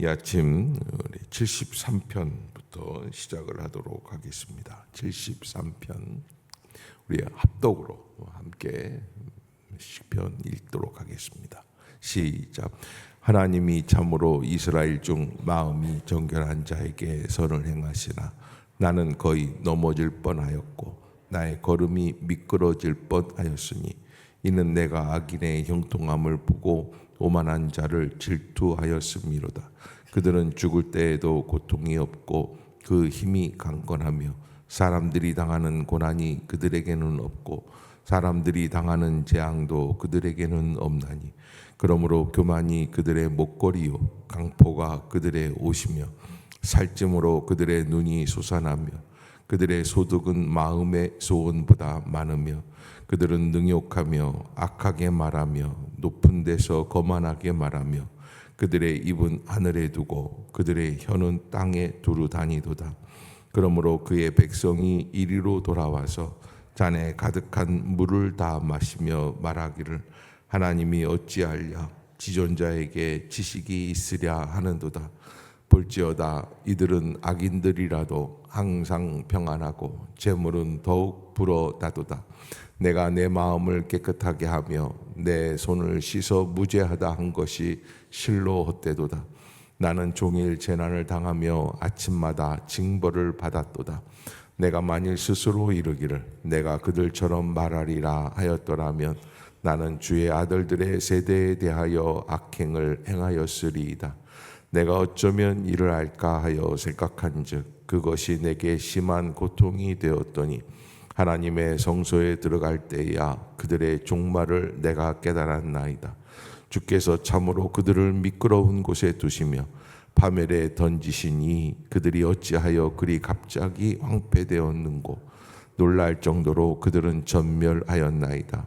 이 아침 우리 73편부터 시작을 하도록 하겠습니다. 73편 우리 합독으로 함께 시편 읽도록 하겠습니다. 시작. 하나님이 참으로 이스라엘 중 마음이 정결한 자에게 선을 행하시나 나는 거의 넘어질 뻔하였고 나의 걸음이 미끄러질 뻔하였으니 이는 내가 악인의 형통함을 보고 오만한 자를 질투하였음이로다. 그들은 죽을 때에도 고통이 없고 그 힘이 강건하며 사람들이 당하는 고난이 그들에게는 없고 사람들이 당하는 재앙도 그들에게는 없나니 그러므로 교만이 그들의 목걸이요 강포가 그들의 옷이며 살찜으로 그들의 눈이 솟아나며 그들의 소득은 마음의 소원보다 많으며 그들은 능욕하며 악하게 말하며 높은 데서 거만하게 말하며 그들의 입은 하늘에 두고 그들의 혀는 땅에 두루 다니도다. 그러므로 그의 백성이 이리로 돌아와서 잔에 가득한 물을 다 마시며 말하기를 하나님이 어찌하랴 지존자에게 지식이 있으랴 하는도다. 볼지어다 이들은 악인들이라도 항상 평안하고 재물은 더욱 불어나도다. 내가 내 마음을 깨끗하게 하며 내 손을 씻어 무죄하다 한 것이 실로 헛되도다. 나는 종일 재난을 당하며 아침마다 징벌을 받았도다. 내가 만일 스스로 이르기를 내가 그들처럼 말하리라 하였더라면 나는 주의 아들들의 세대에 대하여 악행을 행하였으리이다. 내가 어쩌면 이를 알까 하여 생각한즉 그것이 내게 심한 고통이 되었더니 하나님의 성소에 들어갈 때야 그들의 종말을 내가 깨달았나이다. 주께서 참으로 그들을 미끄러운 곳에 두시며 파멸에 던지시니 그들이 어찌하여 그리 갑자기 황폐되었는고 놀랄 정도로 그들은 전멸하였나이다.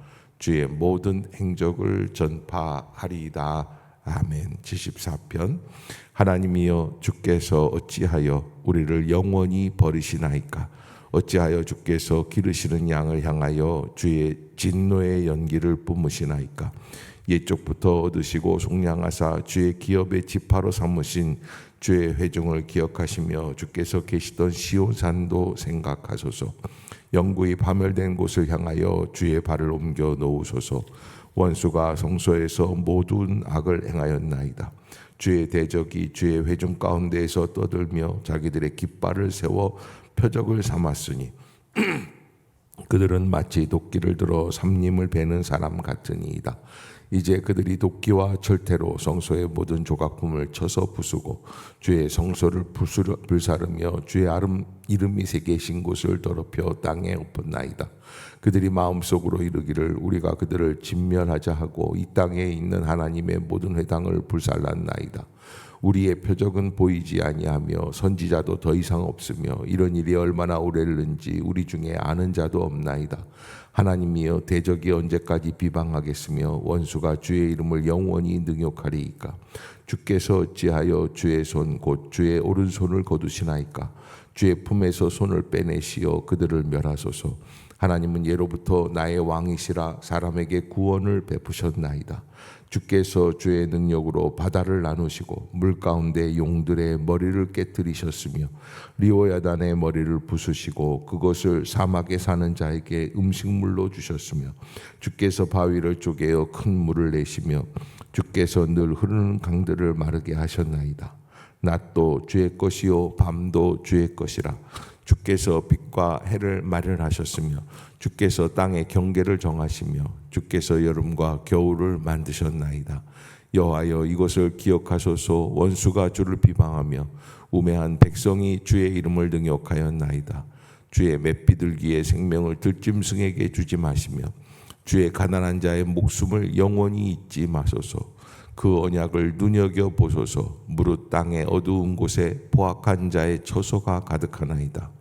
주의 모든 행적을 전파하리이다. 아멘. 74편 하나님이여 주께서 어찌하여 우리를 영원히 버리시나이까 어찌하여 주께서 기르시는 양을 향하여 주의 진노의 연기를 뿜으시나이까 옛쪽부터 얻으시고 속량하사 주의 기업의 지파로 삼으신 주의 회중을 기억하시며 주께서 계시던 시온산도 생각하소서. 영구히 파멸된 곳을 향하여 주의 발을 옮겨 놓으소서. 원수가 성소에서 모든 악을 행하였나이다. 주의 대적이 주의 회중 가운데에서 떠들며 자기들의 깃발을 세워 표적을 삼았으니 그들은 마치 도끼를 들어 삼림을 베는 사람 같으니이다. 이제 그들이 도끼와 철퇴로 성소의 모든 조각품을 쳐서 부수고 주의 성소를 부수려, 불사르며 주의 아름, 이름이 새계신 곳을 더럽혀 땅에 엎었나이다. 그들이 마음속으로 이르기를 우리가 그들을 진멸하자 하고 이 땅에 있는 하나님의 모든 회당을 불살랐나이다. 우리의 표적은 보이지 아니하며 선지자도 더 이상 없으며 이런 일이 얼마나 오래를는지 우리 중에 아는 자도 없나이다. 하나님이여 대적이 언제까지 비방하겠으며 원수가 주의 이름을 영원히 능욕하리이까? 주께서 어찌하여 주의 손 곧 주의 오른손을 거두시나이까? 주의 품에서 손을 빼내시어 그들을 멸하소서. 하나님은 예로부터 나의 왕이시라 사람에게 구원을 베푸셨나이다 주께서 주의 능력으로 바다를 나누시고 물 가운데 용들의 머리를 깨뜨리셨으며 리오야단의 머리를 부수시고 그것을 사막에 사는 자에게 음식물로 주셨으며 주께서 바위를 쪼개어 큰 물을 내시며 주께서 늘 흐르는 강들을 마르게 하셨나이다. 낮도 주의 것이요 밤도 주의 것이라 주께서 빛과 해를 마련하셨으며 주께서 땅의 경계를 정하시며 주께서 여름과 겨울을 만드셨나이다. 여호와여 이것을 기억하소서. 원수가 주를 비방하며 우매한 백성이 주의 이름을 능욕하였나이다. 주의 맷비둘기의 생명을 들짐승에게 주지 마시며 주의 가난한 자의 목숨을 영원히 잊지 마소서. 그 언약을 눈여겨 보소서. 무릇 땅의 어두운 곳에 포악한 자의 처소가 가득하나이다.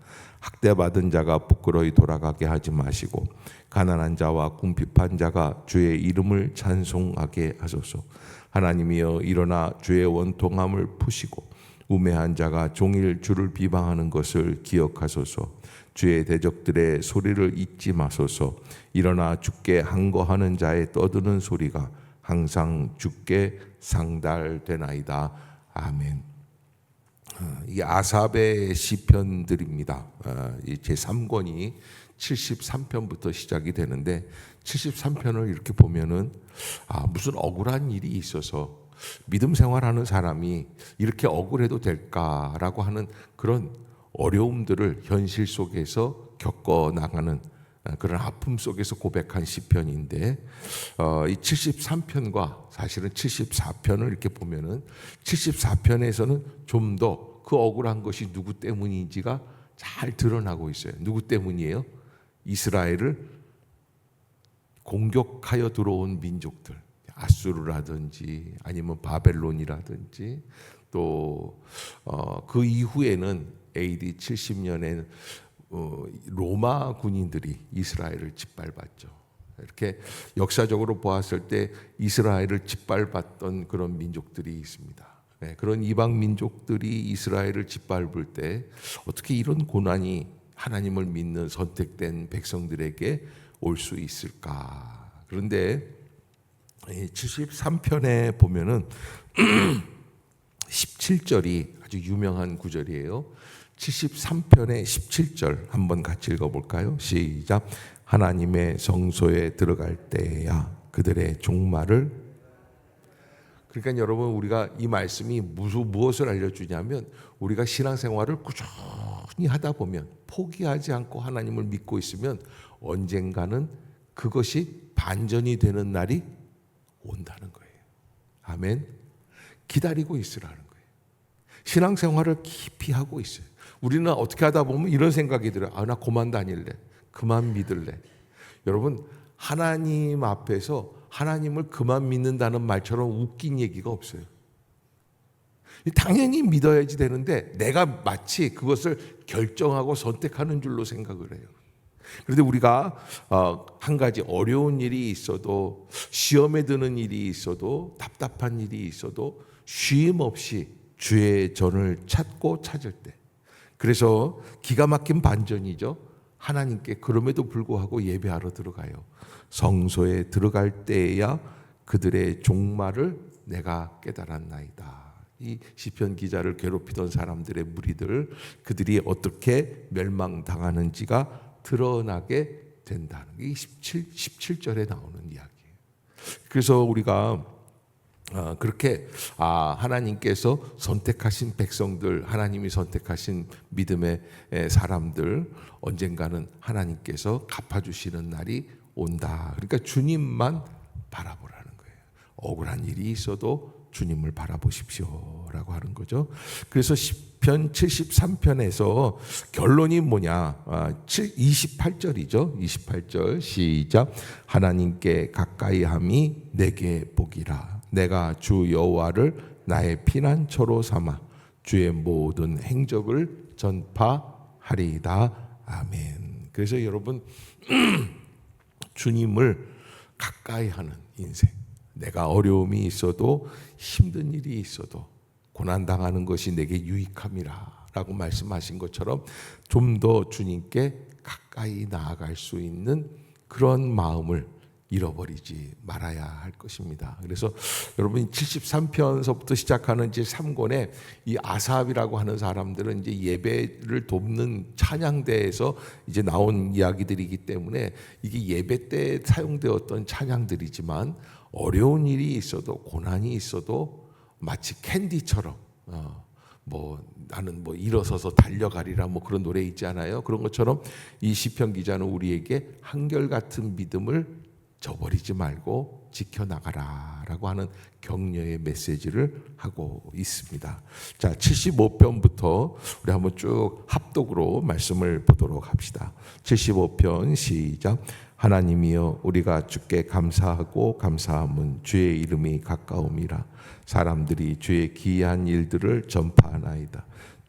학대받은 자가 부끄러이 돌아가게 하지 마시고 가난한 자와 궁핍한 자가 주의 이름을 찬송하게 하소서. 하나님이여 일어나 주의 원통함을 푸시고 우매한 자가 종일 주를 비방하는 것을 기억하소서. 주의 대적들의 소리를 잊지 마소서. 일어나 주께 항거하는 자의 떠드는 소리가 항상 주께 상달되나이다. 아멘. 아, 이 아삽의 시편들입니다. 아, 제 3권이 73편부터 시작이 되는데 73편을 이렇게 보면은 아, 무슨 억울한 일이 있어서 믿음 생활하는 사람이 이렇게 억울해도 될까라고 하는 그런 어려움들을 현실 속에서 겪어 나가는 그런 아픔 속에서 고백한 시편인데 어, 이 73편과 사실은 74편을 이렇게 보면은 74편에서는 좀더 그 억울한 것이 누구 때문인지가 잘 드러나고 있어요. 누구 때문이에요? 이스라엘을 공격하여 들어온 민족들, 아수르라든지 아니면 바벨론이라든지 또그 어, 그 이후에는 AD 70년에 어, 로마 군인들이 이스라엘을 짓밟았죠. 이렇게 역사적으로 보았을 때 이스라엘을 짓밟았던 그런 민족들이 있습니다. 네, 그런 이방 민족들이 이스라엘을 짓밟을 때 어떻게 이런 고난이 하나님을 믿는 선택된 백성들에게 올 수 있을까? 그런데 73편에 보면은 17절이 아주 유명한 구절이에요. 73편의 17절 한번 같이 읽어볼까요? 시작. 하나님의 성소에 들어갈 때야 그들의 종말을 그러니까 여러분 우리가 이 말씀이 무슨 무엇을 알려주냐면 우리가 신앙생활을 꾸준히 하다 보면 포기하지 않고 하나님을 믿고 있으면 언젠가는 그것이 반전이 되는 날이 온다는 거예요. 아멘. 기다리고 있으라는 거예요. 신앙생활을 깊이 하고 있어요. 우리는 어떻게 하다 보면 이런 생각이 들어요. 아, 나 그만 다닐래. 그만 믿을래. 여러분, 하나님 앞에서 하나님을 그만 믿는다는 말처럼 웃긴 얘기가 없어요. 당연히 믿어야지 되는데 내가 마치 그것을 결정하고 선택하는 줄로 생각을 해요. 그런데 우리가 어, 한 가지 어려운 일이 있어도 시험에 드는 일이 있어도 답답한 일이 있어도 쉼 없이 주의 전을 찾고 찾을 때 그래서 기가 막힌 반전이죠. 하나님께 그럼에도 불구하고 예배하러 들어가요. 성소에 들어갈 때에야 그들의 종말을 내가 깨달았나이다. 이 시편 기자를 괴롭히던 사람들의 무리들 그들이 어떻게 멸망당하는지가 드러나게 된다는 게 17, 17절에 나오는 이야기예요. 그래서 우리가 어, 그렇게 아, 하나님께서 선택하신 백성들, 하나님이 선택하신 믿음의 사람들 언젠가는 하나님께서 갚아주시는 날이 온다. 그러니까 주님만 바라보라는 거예요. 억울한 일이 있어도 주님을 바라보십시오라고 하는 거죠. 그래서 10편 73편에서 결론이 뭐냐? 28절이죠. 아, 28절 시작. 하나님께 가까이함이 내게 복이라. 내가 주 여호와를 나의 피난처로 삼아 주의 모든 행적을 전파하리이다. 아멘. 그래서 여러분 주님을 가까이 하는 인생. 내가 어려움이 있어도 힘든 일이 있어도 고난 당하는 것이 내게 유익함이라라고 말씀하신 것처럼 좀 더 주님께 가까이 나아갈 수 있는 그런 마음을 잃어버리지 말아야 할 것입니다. 그래서 여러분 73편서부터 시작하는 이제 3권에 이 아삽이라고 하는 사람들은 이제 예배를 돕는 찬양대에서 이제 나온 이야기들이기 때문에 이게 예배 때 사용되었던 찬양들이지만 어려운 일이 있어도 고난이 있어도 마치 캔디처럼 어, 뭐 나는 뭐 일어서서 달려가리라 뭐 그런 노래 있잖아요. 그런 것처럼 이 시편 기자는 우리에게 한결 같은 믿음을 저버리지 말고 지켜나가라 라고 하는 격려의 메시지를 하고 있습니다. 자, 75편부터 우리 한번 쭉 합독으로 말씀을 보도록 합시다. 75편 시작. 하나님이여 우리가 주께 감사하고 감사함은 주의 이름이 가까움이라 사람들이 주의 기이한 일들을 전파하나이다.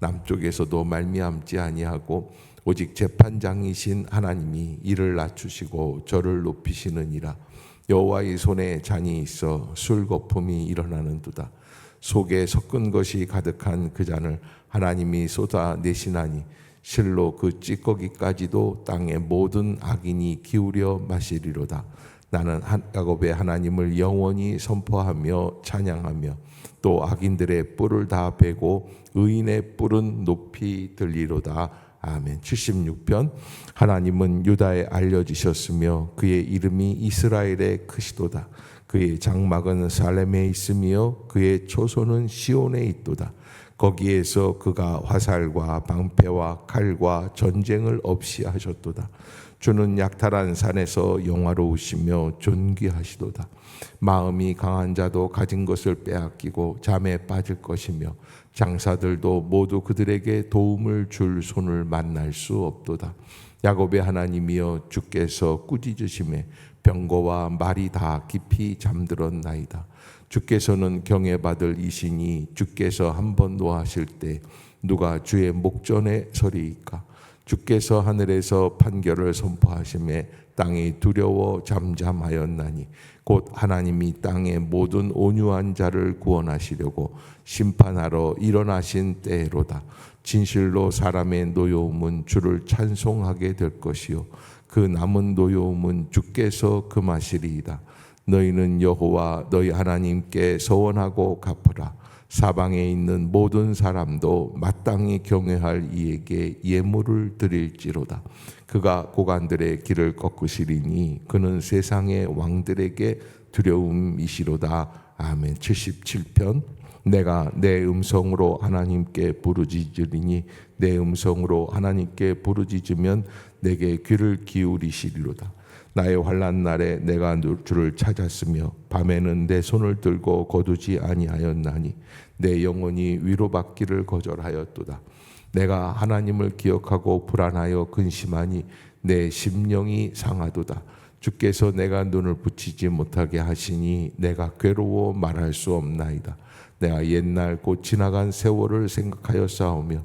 남쪽에서도 말미암지 아니하고 오직 재판장이신 하나님이 이를 낮추시고 저를 높이시느니라. 여호와의 손에 잔이 있어 술 거품이 일어나는도다. 속에 섞은 것이 가득한 그 잔을 하나님이 쏟아내시나니 실로 그 찌꺼기까지도 땅의 모든 악인이 기울여 마시리로다. 나는 야곱의 하나님을 영원히 선포하며 찬양하며 또 악인들의 뿔을 다 베고 의인의 뿔은 높이 들리로다. 아멘. 76편 하나님은 유다에 알려지셨으며 그의 이름이 이스라엘에 크시도다. 그의 장막은 살렘에 있으며 그의 초소는 시온에 있도다. 거기에서 그가 화살과 방패와 칼과 전쟁을 없이 하셨도다. 주는 약탈한 산에서 영화로우시며 존귀하시도다. 마음이 강한 자도 가진 것을 빼앗기고 잠에 빠질 것이며 장사들도 모두 그들에게 도움을 줄 손을 만날 수 없도다. 야곱의 하나님이여 주께서 꾸짖으심에 병거와 말이 다 깊이 잠들었나이다. 주께서는 경외받을 이신이 주께서 한 번 노하실 때 누가 주의 목전에 서리이까 주께서 하늘에서 판결을 선포하심에 땅이 두려워 잠잠하였나니 곧 하나님이 땅의 모든 온유한 자를 구원하시려고 심판하러 일어나신 때로다. 진실로 사람의 노여움은 주를 찬송하게 될 것이요 그 남은 노여움은 주께서 금하시리이다. 너희는 여호와 너희 하나님께 서원하고 갚으라. 사방에 있는 모든 사람도 마땅히 경외할 이에게 예물을 드릴지로다. 그가 고관들의 길을 꺾으시리니 그는 세상의 왕들에게 두려움이시로다. 아멘. 77편 내가 내 음성으로 하나님께 부르짖으리니 내 음성으로 하나님께 부르짖으면 내게 귀를 기울이시리로다. 나의 환란 날에 내가 주를 찾았으며 밤에는 내 손을 들고 거두지 아니하였나니 내 영혼이 위로받기를 거절하였도다. 내가 하나님을 기억하고 불안하여 근심하니 내 심령이 상하도다. 주께서 내가 눈을 붙이지 못하게 하시니 내가 괴로워 말할 수 없나이다. 내가 옛날 곧 지나간 세월을 생각하여 싸우며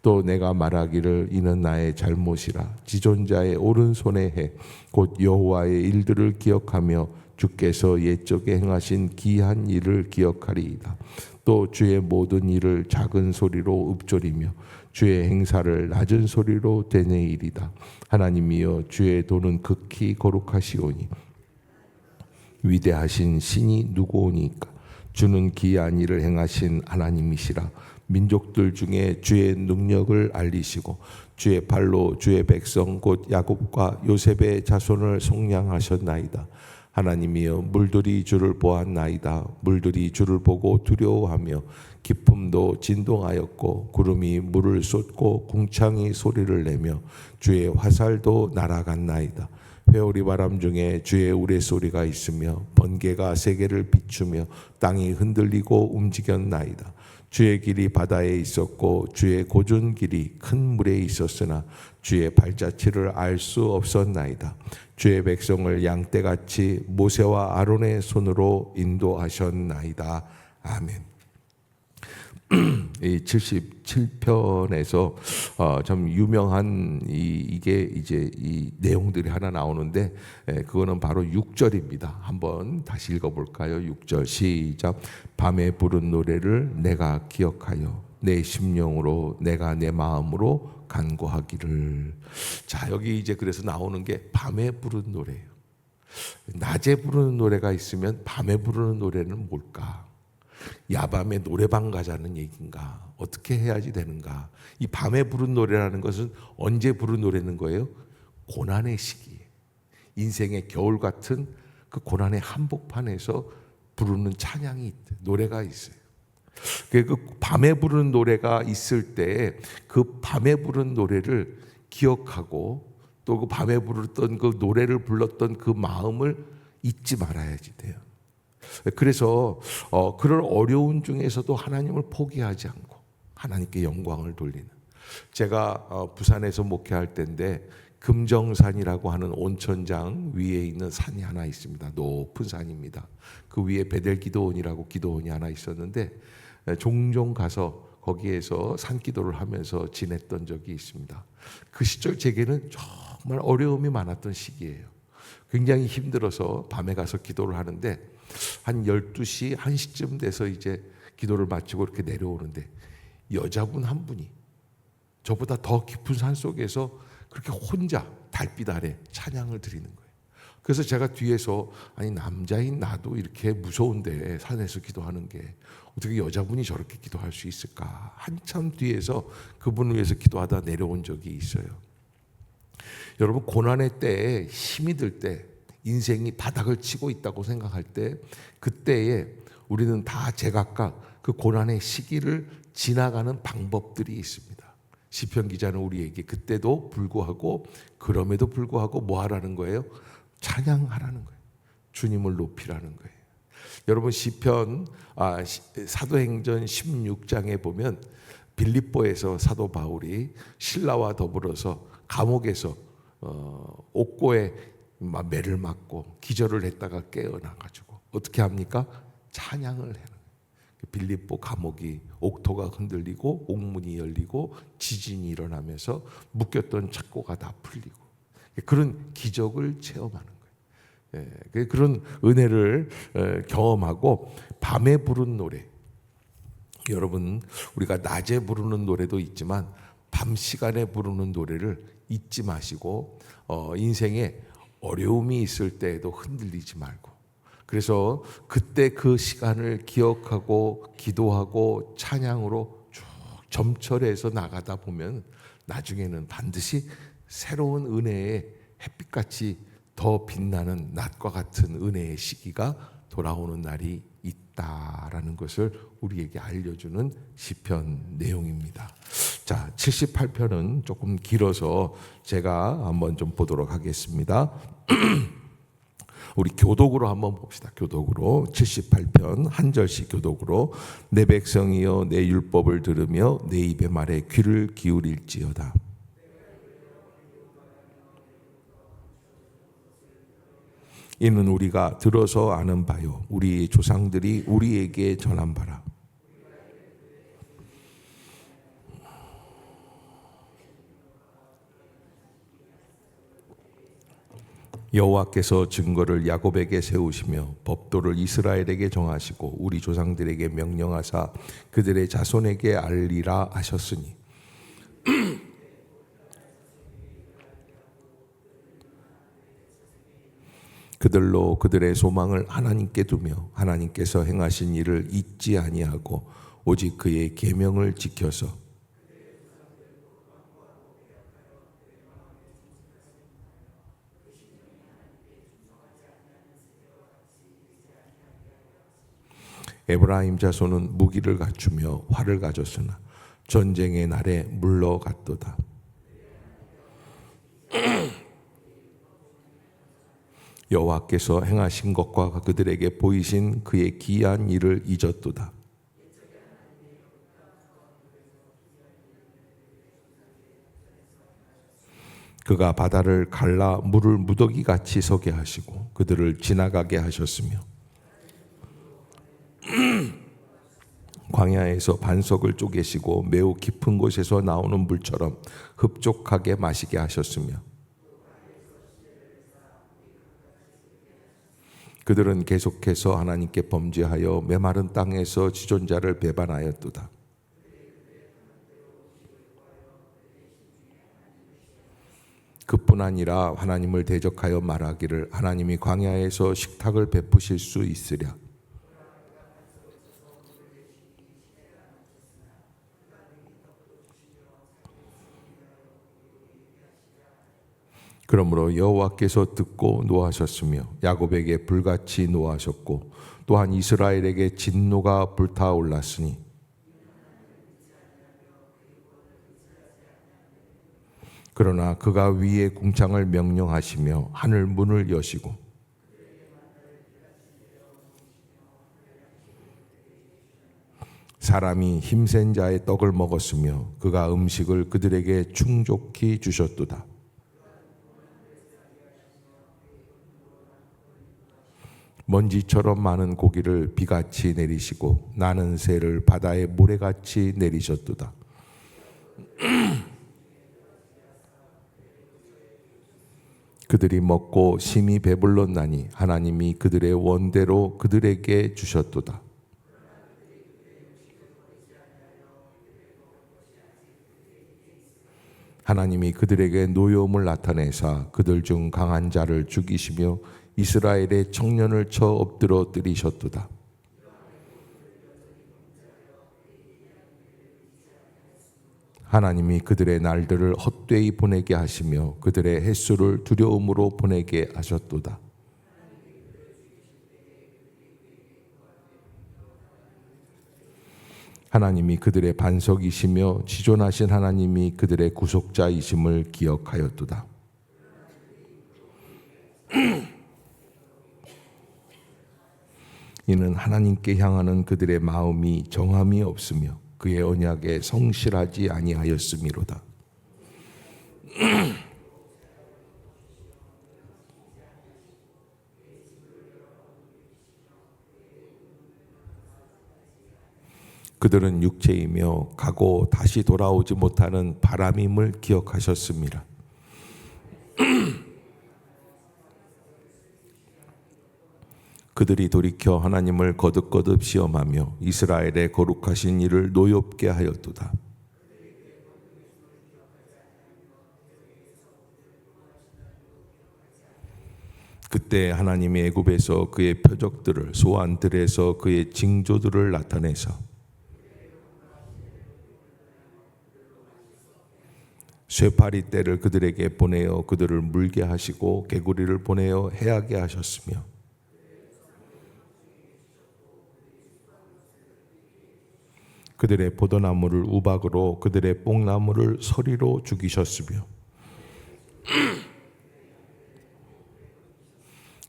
또 내가 말하기를 이는 나의 잘못이라 지존자의 오른손에 해 곧 여호와의 일들을 기억하며 주께서 옛적에 행하신 기한 일을 기억하리이다. 또 주의 모든 일을 작은 소리로 읊조리며 주의 행사를 낮은 소리로 되뇌이리다. 하나님이여 주의 도는 극히 거룩하시오니 위대하신 신이 누구오니까 주는 기한 일을 행하신 하나님이시라. 민족들 중에 주의 능력을 알리시고 주의 발로 주의 백성 곧 야곱과 요셉의 자손을 속량하셨나이다. 하나님이여 물들이 주를 보았나이다. 물들이 주를 보고 두려워하며 기품도 진동하였고 구름이 물을 쏟고 궁창이 소리를 내며 주의 화살도 날아갔나이다. 회오리 바람 중에 주의 우레소리가 있으며 번개가 세계를 비추며 땅이 흔들리고 움직였나이다. 주의 길이 바다에 있었고 주의 고준 길이 큰 물에 있었으나 주의 발자취를 알 수 없었나이다. 주의 백성을 양떼같이 모세와 아론의 손으로 인도하셨나이다. 아멘. 이 77편에서 어, 참 유명한 이, 이게 이제 이 내용들이 하나 나오는데 에, 그거는 바로 6절입니다. 한번 다시 읽어볼까요? 6절 시작. 밤에 부른 노래를 내가 기억하여 내 심령으로 내가 내 마음으로 간구하기를. 자 여기 이제 그래서 나오는 게 밤에 부른 노래예요. 낮에 부르는 노래가 있으면 밤에 부르는 노래는 뭘까? 야밤에 노래방 가자는 얘기인가? 어떻게 해야지 되는가? 이 밤에 부른 노래라는 것은 언제 부른 노래는 거예요? 고난의 시기. 인생의 겨울 같은 그 고난의 한복판에서 부르는 찬양이 있대. 노래가 있어요. 그 밤에 부르는 노래가 있을 때 그 밤에 부른 노래를 기억하고 또 그 밤에 부르던 그 노래를 불렀던 그 마음을 잊지 말아야지 돼요. 그래서 어, 그런 어려운 중에서도 하나님을 포기하지 않고 하나님께 영광을 돌리는 제가 어, 부산에서 목회할 때인데 금정산이라고 하는 온천장 위에 있는 산이 하나 있습니다. 높은 산입니다. 그 위에 베델 기도원이라고 기도원이 하나 있었는데 종종 가서 거기에서 산기도를 하면서 지냈던 적이 있습니다. 그 시절 제게는 정말 어려움이 많았던 시기예요. 굉장히 힘들어서 밤에 가서 기도를 하는데 한 12시, 1시쯤 돼서 이제 기도를 마치고 이렇게 내려오는데 여자분 한 분이 저보다 더 깊은 산 속에서 그렇게 혼자 달빛 아래 찬양을 드리는 거예요. 그래서 제가 뒤에서 아니 남자인 나도 이렇게 무서운데 산에서 기도하는 게 어떻게 여자분이 저렇게 기도할 수 있을까? 한참 뒤에서 그분을 위해서 기도하다 내려온 적이 있어요. 여러분 고난의 때에 힘이 들 때 인생이 바닥을 치고 있다고 생각할 때 그때에 우리는 다 제각각 그 고난의 시기를 지나가는 방법들이 있습니다. 시편 기자는 우리에게 그때도 불구하고 그럼에도 불구하고 뭐 하라는 거예요? 찬양하라는 거예요. 주님을 높이라는 거예요. 여러분 시편 아, 사도행전 16장에 보면 빌립보에서 사도 바울이 신라와 더불어서 감옥에서 어, 옥고에 매를 맞고 기절을 했다가 깨어나 가지고 어떻게 합니까? 찬양을 해요. 빌립보 감옥이 옥토가 흔들리고 옥문이 열리고 지진이 일어나면서 묶였던 착고가 다 풀리고 그런 기적을 체험하는 거예요. 예, 그런 은혜를 경험하고 밤에 부른 노래. 여러분 우리가 낮에 부르는 노래도 있지만 밤 시간에 부르는 노래를 잊지 마시고 어, 인생에 어려움이 있을 때에도 흔들리지 말고 그래서 그때 그 시간을 기억하고 기도하고 찬양으로 쭉 점철해서 나가다 보면 나중에는 반드시 새로운 은혜의 햇빛같이 더 빛나는 낮과 같은 은혜의 시기가 돌아오는 날이 있다라는 것을 우리에게 알려주는 시편 내용입니다. 자, 78편은 조금 길어서 제가 한번 좀 보도록 하겠습니다. 우리 교독으로 한번 봅시다. 교독으로 78편 한 절씩 교독으로 내 백성이여 내 율법을 들으며 내 입의 말에 귀를 기울일지어다. 이는 우리가 들어서 아는 바요 우리 조상들이 우리에게 전한 바라. 여호와께서 증거를 야곱에게 세우시며 법도를 이스라엘에게 정하시고 우리 조상들에게 명령하사 그들의 자손에게 알리라 하셨으니. 그들로 그들의 소망을 하나님께 두며 하나님께서 행하신 일을 잊지 아니하고 오직 그의 계명을 지켜서 에브라임 자손은 무기를 갖추며 활을 가졌으나 전쟁의 날에 물러갔도다. 여호와께서 행하신 것과 그들에게 보이신 그의 기이한 일을 잊었도다. 그가 바다를 갈라 물을 무더기 같이 서게 하시고 그들을 지나가게 하셨으며 광야에서 반석을 쪼개시고 매우 깊은 곳에서 나오는 물처럼 흡족하게 마시게 하셨으며 그들은 계속해서 하나님께 범죄하여 메마른 땅에서 지존자를 배반하였도다. 그뿐 아니라 하나님을 대적하여 말하기를 하나님이 광야에서 식탁을 베푸실 수 있으랴. 그러므로 여호와께서 듣고 노하셨으며 야곱에게 불같이 노하셨고 또한 이스라엘에게 진노가 불타올랐으니 그러나 그가 위에 궁창을 명령하시며 하늘 문을 여시고 사람이 힘센 자의 떡을 먹었으며 그가 음식을 그들에게 충족히 주셨도다. 먼지처럼 많은 고기를 비같이 내리시고 나는 새를 바다의 모래같이 내리셨도다. 그들이 먹고 심히 배불렀나니 하나님이 그들의 원대로 그들에게 주셨도다. 하나님이 그들에게 노여움을 나타내사 그들 중 강한 자를 죽이시며 이스라엘의 청년을 쳐 엎드러 뜨리셨도다. 하나님이 그들의 날들을 헛되이 보내게 하시며 그들의 횟수를 두려움으로 보내게 하셨도다. 하나님이 그들의 반석이시며 지존하신 하나님이 그들의 구속자이심을 기억하였도다. 이는 하나님께 향하는 그들의 마음이 정함이 없으며 그의 언약에 성실하지 아니하였음이로다. 그들은 육체이며 가고 다시 돌아오지 못하는 바람임을 기억하셨습니다. 그들이 돌이켜 하나님을 거듭거듭 시험하며 이스라엘의 거룩하신 이를 노엽게 하였도다. 그때 하나님이 애굽에서 그의 표적들을 소환들에서 그의 징조들을 나타내서 쇠파리 떼를 그들에게 보내어 그들을 물게 하시고 개구리를 보내어 해하게 하셨으며 그들의 포도나무를 우박으로 그들의 뽕나무를 서리로 죽이셨으며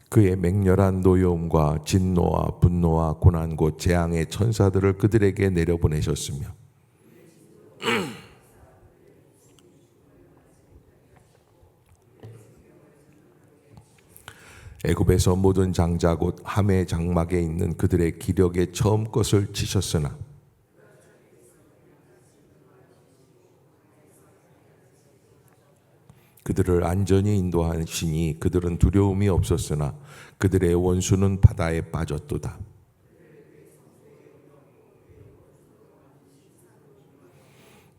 그의 맹렬한 노여움과 진노와 분노와 고난 곧 재앙의 천사들을 그들에게 내려보내셨으며 애굽에서 모든 장자 곧 함의 장막에 있는 그들의 기력에 처음 것을 치셨으나 그들을 안전히 인도하시니 그들은 두려움이 없었으나 그들의 원수는 바다에 빠졌도다.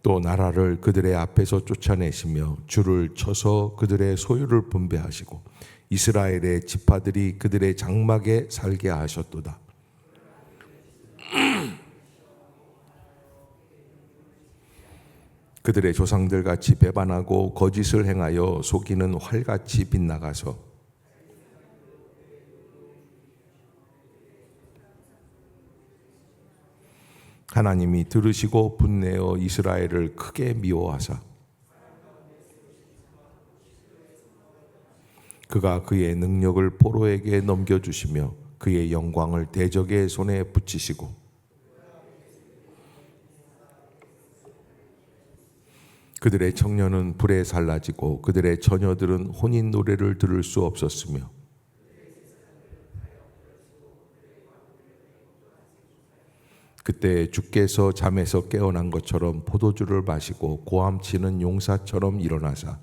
또 나라를 그들의 앞에서 쫓아내시며 줄을 쳐서 그들의 소유를 분배하시고 이스라엘의 지파들이 그들의 장막에 살게 하셨도다. 그들의 조상들 같이 배반하고 거짓을 행하여 속이는 활같이 빗나가서 하나님이 들으시고 분내어 이스라엘을 크게 미워하사 그가 그의 능력을 포로에게 넘겨주시며 그의 영광을 대적의 손에 붙이시고 그들의 청년은 불에 살라지고 그들의 처녀들은 혼인 노래를 들을 수 없었으며 그때 주께서 잠에서 깨어난 것처럼 포도주를 마시고 고함치는 용사처럼 일어나사.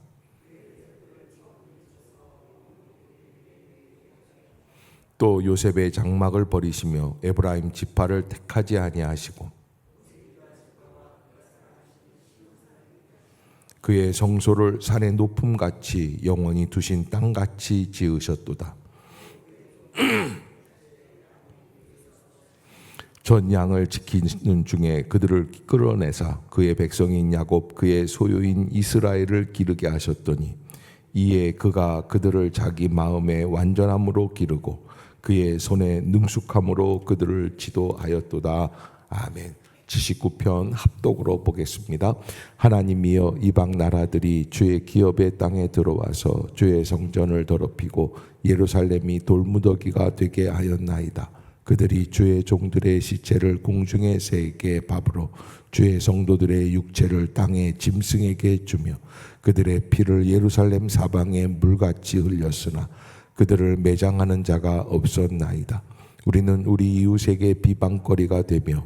또 요셉의 장막을 버리시며 에브라임 지파를 택하지 아니하시고 그의 성소를 산의 높음 같이 영원히 두신 땅 같이 지으셨도다. 전 양을 지키는 중에 그들을 끌어내사 그의 백성인 야곱 그의 소유인 이스라엘을 기르게 하셨더니 이에 그가 그들을 자기 마음의 완전함으로 기르고 그의 손의 능숙함으로 그들을 지도하였도다. 아멘. 79편 합독으로 보겠습니다. 하나님이여 이방 나라들이 주의 기업의 땅에 들어와서 주의 성전을 더럽히고 예루살렘이 돌무더기가 되게 하였나이다. 그들이 주의 종들의 시체를 공중에 새에게 밥으로 주의 성도들의 육체를 땅에 짐승에게 주며 그들의 피를 예루살렘 사방에 물같이 흘렸으나 그들을 매장하는 자가 없었나이다. 우리는 우리 이웃에게 비방거리가 되며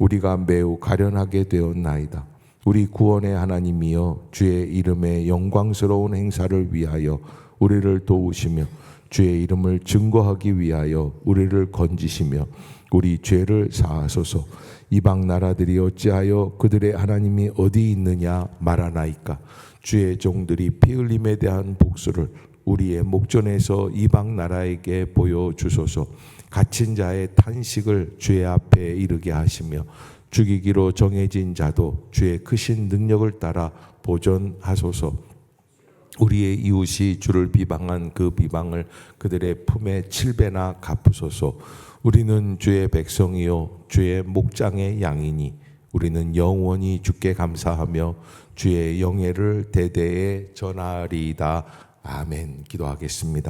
우리가 매우 가련하게 되었나이다. 우리 구원의 하나님이여 주의 이름의 영광스러운 행사를 위하여 우리를 도우시며 주의 이름을 증거하기 위하여 우리를 건지시며 우리 죄를 사하소서. 이방 나라들이 어찌하여 그들의 하나님이 어디 있느냐 말하나이까? 주의 종들이 피 흘림에 대한 복수를 우리의 목전에서 이방 나라에게 보여 주소서 갇힌 자의 탄식을 주의 앞에 이르게 하시며 죽이기로 정해진 자도 주의 크신 능력을 따라 보존하소서 우리의 이웃이 주를 비방한 그 비방을 그들의 품에 칠배나 갚으소서. 우리는 주의 백성이요 주의 목장의 양이니 우리는 영원히 주께 감사하며 주의 영예를 대대에 전하리이다. 아멘. 기도하겠습니다.